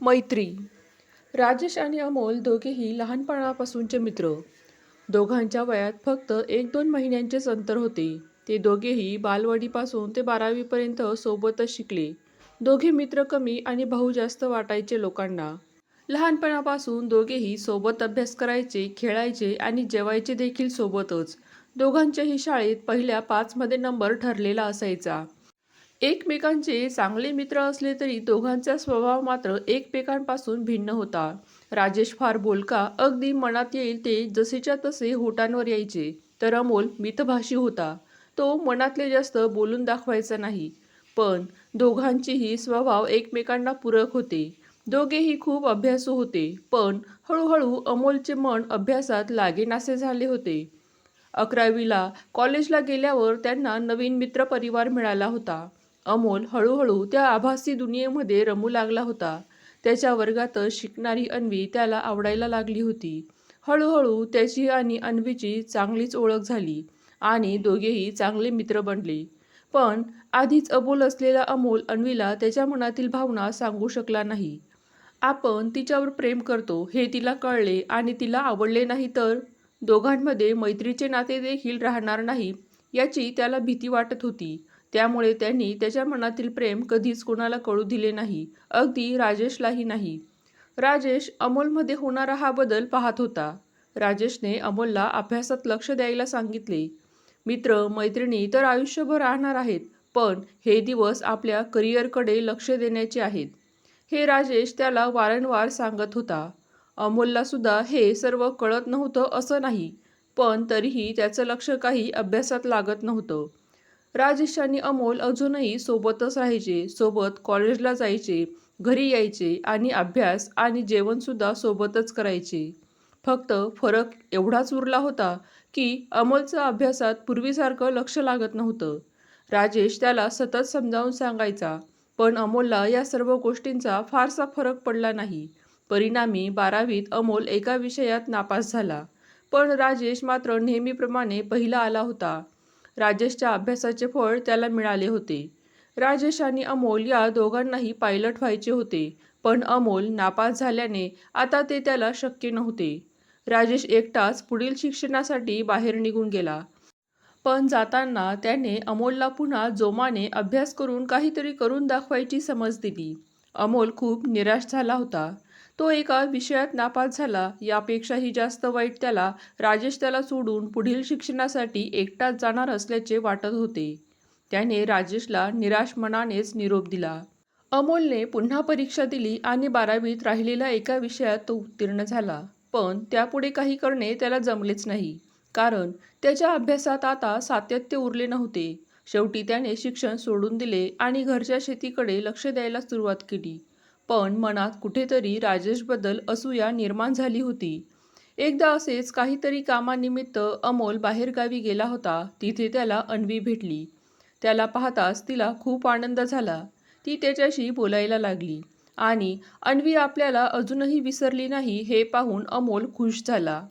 मैत्री. राजेश आणि अमोल दोघेही लहानपणापासूनचे मित्र. दोघांच्या वयात फक्त एक दोन महिन्यांचेच अंतर होते. ते दोघेही बालवाडीपासून ते बारावीपर्यंत सोबतच शिकले. दोघे मित्र कमी आणि भाऊ जास्त वाटायचे लोकांना. लहानपणापासून दोघेही सोबत अभ्यास करायचे खेळायचे आणि जेवायचे देखील सोबतच. दोघांच्याही शाळेत पहिल्या पाचमध्ये नंबर ठरलेला असायचा. एकमेकांचे चांगले मित्र असले तरी दोघांचा स्वभाव मात्र एकमेकांपासून भिन्न होता. राजेश फार बोलका अगदी मनात येईल ते जसेच्या तसे होटांवर यायचे. तर अमोल मितभाषी होता. तो मनातले जास्त बोलून दाखवायचा नाही. पण दोघांचेही स्वभाव एकमेकांना पूरक होते. दोघेही खूप अभ्यासू होते. पण हळूहळू अमोलचे मन अभ्यासात लागेनासे झाले होते. अकरावीला कॉलेजला गेल्यावर त्यांना नवीन मित्रपरिवार मिळाला होता. अमोल हळूहळू त्या आभासी दुनियेमध्ये रमू लागला होता. त्याच्या वर्गातच शिकणारी अन्वी त्याला आवडायला लागली होती. हळूहळू त्याची आणि अन्वीची चांगलीच ओळख झाली आणि दोघेही चांगले मित्र बनले. पण आधीच अबोल असलेला अमोल अन्वीला त्याच्या मनातील भावना सांगू शकला नाही. आपण तिच्यावर प्रेम करतो हे तिला कळले आणि तिला आवडले नाही तर? दोघांमध्ये मैत्रीचे नाते देखील राहणार नाही याची त्याला भीती वाटत होती. त्यामुळे त्यांनी त्याच्या मनातील प्रेम कधीच कोणाला कळू दिले नाही अगदी राजेशलाही नाही. राजेश अमोलमध्ये होणारा हा बदल पाहत होता. राजेशने अमोलला अभ्यासात लक्ष द्यायला सांगितले. मित्र मैत्रिणी तर आयुष्यभर राहणार आहेत पण हे दिवस आपल्या करिअरकडे लक्ष देण्याचे आहेत. हे राजेश त्याला वारंवार सांगत होता. अमोलला सुद्धा हे सर्व कळत नव्हतं असं नाही पण तरीही त्याचं लक्ष काही अभ्यासात लागत नव्हतं. राजेश आणि अमोल अजूनही सोबतच राहायचे. सोबत कॉलेजला जायचे घरी यायचे आणि अभ्यास आणि जेवणसुद्धा सोबतच करायचे. फक्त फरक एवढाच उरला होता की अमोलचं अभ्यासात पूर्वीसारखं लक्ष लागत नव्हतं. राजेश त्याला सतत समजावून सांगायचा पण अमोलला या सर्व गोष्टींचा फारसा फरक पडला नाही. परिणामी बारावीत अमोल एका विषयात नापास झाला. पण राजेश मात्र नेहमीप्रमाणे पहिला आला होता. राजेशच्या अभ्यासाचे फळ त्याला मिळाले होते. राजेश आणि अमोल या दोघांनाही पायलट व्हायचे होते पण अमोल नापास झाल्याने आता ते त्याला शक्य नव्हते. राजेश एकटाच पुढील शिक्षणासाठी बाहेर निघून गेला. पण जाताना त्याने अमोलला पुन्हा जोमाने अभ्यास करून काहीतरी करून दाखवायची समज दिली. अमोल खूप निराश झाला होता. तो एका विषयात नापास झाला. यापेक्षाही जास्त वाईट त्याला राजेश त्याला सोडून पुढील शिक्षणासाठी एकटाच जाणार असल्याचे वाटत होते. त्याने राजेशला निराश मनानेच निरोप दिला. अमोलने पुन्हा परीक्षा दिली आणि बारावीत राहिलेल्या एका विषयात तो उत्तीर्ण झाला. पण त्यापुढे काही करणे त्याला जमलेच नाही. कारण त्याच्या अभ्यासात आता सातत्य उरले नव्हते. शेवटी त्याने शिक्षण सोडून दिले आणि घरच्या शेतीकडे लक्ष द्यायला सुरुवात केली. पण मनात कुठेतरी राजेशबद्दल असूया निर्माण झाली होती. एकदा असेच काहीतरी कामानिमित्त अमोल बाहेरगावी गेला होता. तिथे त्याला अन्वी भेटली. त्याला पाहताच तिला खूप आनंद झाला. ती त्याच्याशी बोलायला लागली. आणि अन्वी आपल्याला अजूनही विसरली नाही हे पाहून अमोल खुश झाला.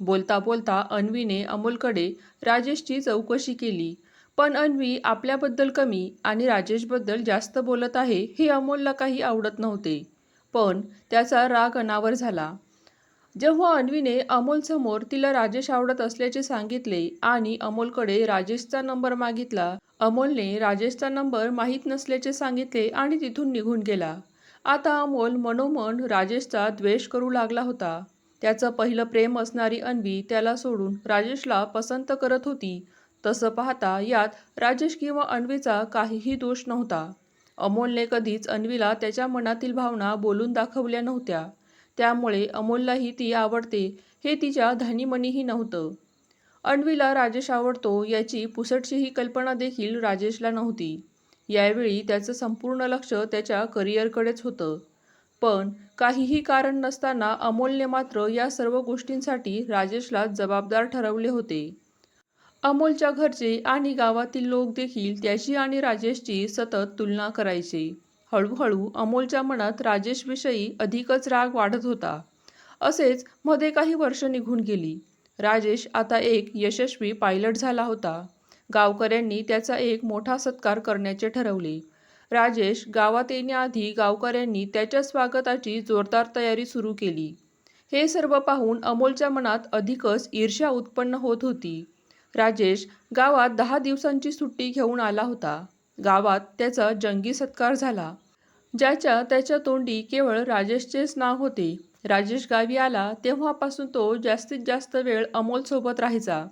बोलता बोलता अन्वीने अमोलकडे राजेशची चौकशी केली. पण अन्वी आपल्याबद्दल कमी आणि राजेशबद्दल जास्त बोलत आहे हे अमोलला काही आवडत नव्हते. पण त्याचा राग अनावर झाला. जेव्हा अन्वीने अमोलसमोर तिला राजेश आवडत असल्याचे सांगितले आणि अमोलकडे राजेशचा नंबर मागितला अमोलने राजेशचा नंबर माहीत नसल्याचे सांगितले आणि तिथून निघून गेला. आता अमोल मनोमन राजेशचा द्वेष करू लागला होता. त्याचं पहिलं प्रेम असणारी अन्वी त्याला सोडून राजेशला पसंत करत होती तसं पाहता यात राजेश किंवा अन्वीचा काहीही दोष नव्हता. अमोलने कधीच अन्वीला त्याच्या मनातील भावना बोलून दाखवल्या नव्हत्या. त्यामुळे अमोललाही ती आवडते हे तिच्या धानीमणीही नव्हतं. अन्वीला राजेश आवडतो याची पुसटशीही कल्पना देखील राजेशला नव्हती. यावेळी त्याचं संपूर्ण लक्ष त्याच्या करिअरकडेच होतं. पण काहीही कारण नसताना अमोलने मात्र या सर्व गोष्टींसाठी राजेशला जबाबदार ठरवले होते. अमोलच्या घरचे आणि गावातील लोक देखील त्याची आणि राजेशची सतत तुलना करायचे. हळूहळू अमोलच्या मनात राजेशविषयी अधिकच राग वाढत होता. असेच मध्ये काही वर्ष निघून गेली. राजेश आता एक यशस्वी पायलट झाला होता. गावकऱ्यांनी त्याचा एक मोठा सत्कार करण्याचे ठरवले. राजेश गावात येण्याआधी गावकऱ्यांनी त्याच्या स्वागताची जोरदार तयारी सुरू केली. हे सर्व पाहून अमोलच्या मनात अधिकच ईर्ष्या उत्पन्न होत होती. राजेश गावात दहा दिवसांची सुट्टी घेऊन आला होता. गावात त्याचा जंगी सत्कार झाला. ज्याच्या त्याच्या तोंडी केवळ राजेशचेच नाव होते. राजेश गावी आला तेव्हापासून तो जास्तीत जास्त वेळ अमोलसोबत राहायचा.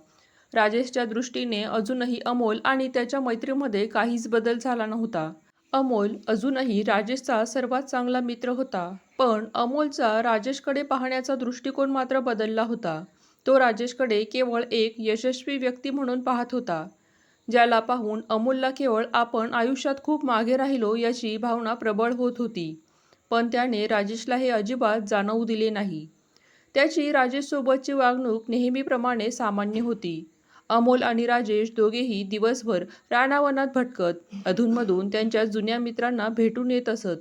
राजेशच्या दृष्टीने अजूनही अमोल आणि त्याच्या मैत्रीमध्ये काहीच बदल झाला नव्हता. अमोल अजूनही राजेशचा सर्वात चांगला मित्र होता. पण अमोलचा राजेशकडे पाहण्याचा दृष्टिकोन मात्र बदलला होता. तो राजेशकडे केवळ एक यशस्वी व्यक्ती म्हणून पाहत होता ज्याला पाहून अमोलला केवळ आपण आयुष्यात खूप मागे राहिलो याची भावना प्रबळ होत होती. पण त्याने राजेशला हे अजिबात जाणवू दिले नाही. त्याची राजेशसोबतची वागणूक नेहमीप्रमाणे सामान्य होती. अमोल आणि राजेश दोघेही दिवसभर रानावनात भटकत अधूनमधून त्यांच्या जुन्या मित्रांना भेटून येत असत.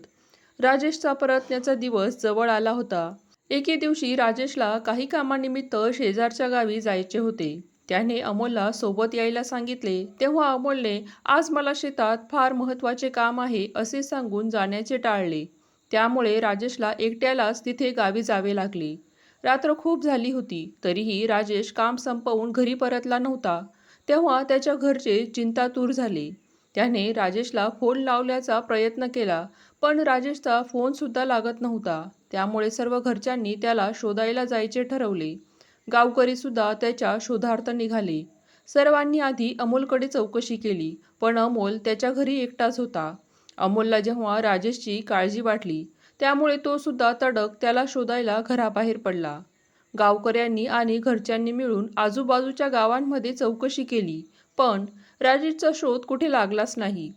राजेशचा परतण्याचा दिवस जवळ आला होता. एके दिवशी राजेशला काही कामानिमित्त शेजारच्या गावी जायचे होते. त्याने अमोलला सोबत यायला सांगितले तेव्हा अमोलने आज मला शेतात फार महत्त्वाचे काम आहे असे सांगून जाण्याचे टाळले. त्यामुळे राजेशला एकट्यालाच तिथे गावी जावे लागले. रात्र खूप झाली होती तरीही राजेश काम संपवून घरी परतला नव्हता. तेव्हा त्याच्या घरचे चिंतातूर झाले. त्याने राजेशला फोन लावल्याचा प्रयत्न केला पण राजेशचा फोनसुद्धा लागत नव्हता. त्यामुळे सर्व घरच्यांनी त्याला शोधायला जायचे ठरवले. गावकरीसुद्धा त्याच्या शोधार्थ निघाले. सर्वांनी आधी अमोलकडे चौकशी केली पण अमोल त्याच्या घरी एकटाच होता. अमोलला जेव्हा राजेशची काळजी वाटली त्यामुळे तो सुद्धा तडक त्याला शोधायला घराबाहेर पडला. गावकऱ्यांनी आणि घरच्यांनी मिळून आजूबाजूच्या गावांमध्ये चौकशी केली पण राजेशचा शोध कुठे लागलाच नाही.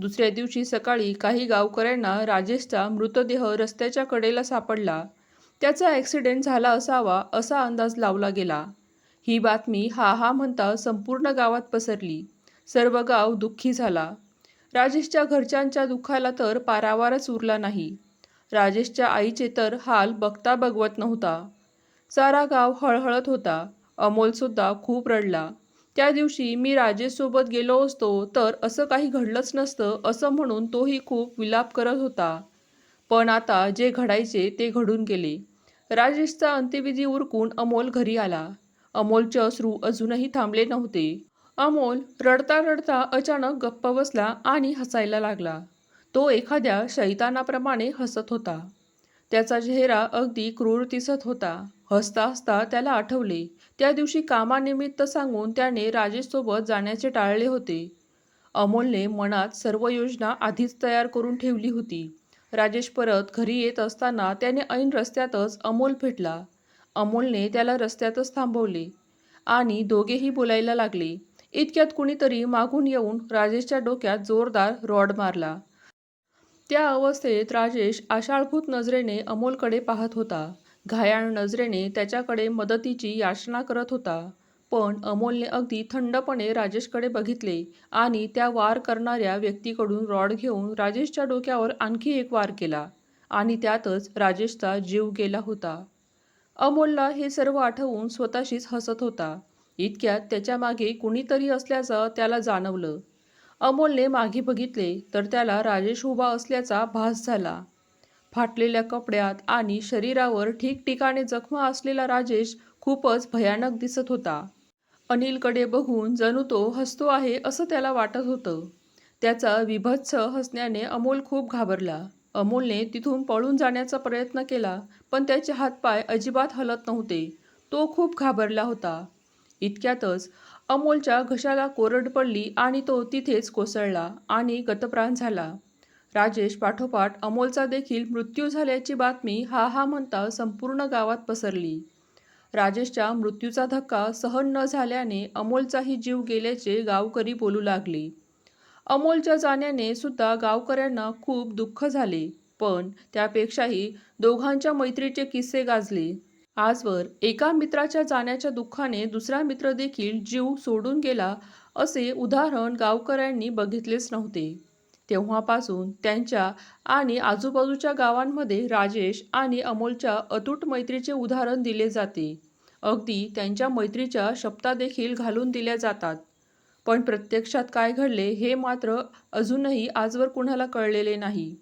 दुसऱ्या दिवशी सकाळी काही गावकऱ्यांना राजेशचा मृतदेह रस्त्याच्या कडेला सापडला. त्याचा ॲक्सिडेंट झाला असावा असा अंदाज लावला गेला. ही बातमी हा हा म्हणता संपूर्ण गावात पसरली. सर्व गाव दुःखी झाला. राजेशच्या घरच्यांच्या दुःखाला तर पारावारच उरला नाही. राजेशच्या आईचे तर हाल बघता बघवत नव्हता. सारा गाव हळहळत होता. अमोलसुद्धा खूप रडला. त्या दिवशी मी राजेशसोबत गेलो असतो तर असं काही घडलंच नसतं असं म्हणून तोही खूप विलाप करत होता. पण आता जे घडायचे ते घडून गेले. राजेशचा अंत्यविधी उरकून अमोल घरी आला. अमोलचे अश्रू अजूनही थांबले नव्हते. अमोल रडता रडता अचानक गप्प बसला आणि हसायला लागला. तो एखाद्या शैतानाप्रमाणे हसत होता. त्याचा चेहरा अगदी क्रूर दिसत होता. हसता हसता त्याला आठवले. त्या दिवशी कामानिमित्त सांगून त्याने राजेशसोबत जाण्याचे टाळले होते. अमोलने मनात सर्व योजना आधीच तयार करून ठेवली होती. राजेश परत घरी येत असताना त्याने ऐन रस्त्यातच अमोल भेटला. अमोलने त्याला रस्त्यातच थांबवले आणि दोघेही बोलायला लागले. इतक्यात कुणीतरी मागून येऊन राजेशच्या डोक्यात जोरदार रॉड मारला. त्या अवस्थेत राजेश आशाळभूत नजरेने अमोलकडे पाहत होता. घायाळ नजरेने त्याच्याकडे मदतीची याचना करत होता. पण अमोलने अगदी थंडपणे राजेशकडे बघितले आणि त्या वार करणाऱ्या व्यक्तीकडून रॉड घेऊन राजेशच्या डोक्यावर आणखी एक वार केला आणि त्यातच राजेशचा जीव गेला होता. अमोलला हे सर्व आठवून स्वतःशीच हसत होता. इतक्यात त्याच्यामागे कुणीतरी असल्याचं त्याला जाणवलं. अमोलने मागे बघितले तर त्याला राजेश उभा असल्याचा भास झाला. फाटलेल्या कपड्यात आणि शरीरावर ठिकठिकाणी जखमा असलेला राजेश खूपच भयानक दिसत होता. अनिलकडे बघून जणू तो हसतो आहे असं त्याला वाटत होतं. त्याचा विभत्स हसण्याने अमोल खूप घाबरला. अमोलने तिथून पळून जाण्याचा प्रयत्न केला पण त्याचे हातपाय अजिबात हलत नव्हते. तो खूप घाबरला होता. इतक्यातच अमोलच्या घशाला कोरड पडली आणि तो तिथेच कोसळला आणि गतप्राण झाला. राजेश पाठोपाठ अमोलचा देखील मृत्यू झाल्याची बातमी हा हा म्हणता संपूर्ण गावात पसरली. राजेशच्या मृत्यूचा धक्का सहन न झाल्याने अमोलचाही जीव गेल्याचे गावकरी बोलू लागले. अमोलच्या जाण्याने सुद्धा गावकऱ्यांना खूप दुःख झाले पण त्यापेक्षाही दोघांच्या मैत्रीचे किस्से गाजले. आजवर एका मित्राच्या जाण्याच्या दुःखाने दुसरा मित्र देखील जीव सोडून गेला असे उदाहरण गावकऱ्यांनी बघितलेच नव्हते. तेव्हापासून त्यांच्या आणि आजूबाजूच्या गावांमध्ये राजेश आणि अमोलच्या अतूट मैत्रीचे उदाहरण दिले जाते. अगदी त्यांच्या मैत्रीच्या शब्दादेखील देखील घालून दिल्या जातात. पण प्रत्यक्षात काय घडले हे मात्र अजूनही आजवर कुणाला कळलेले नाही.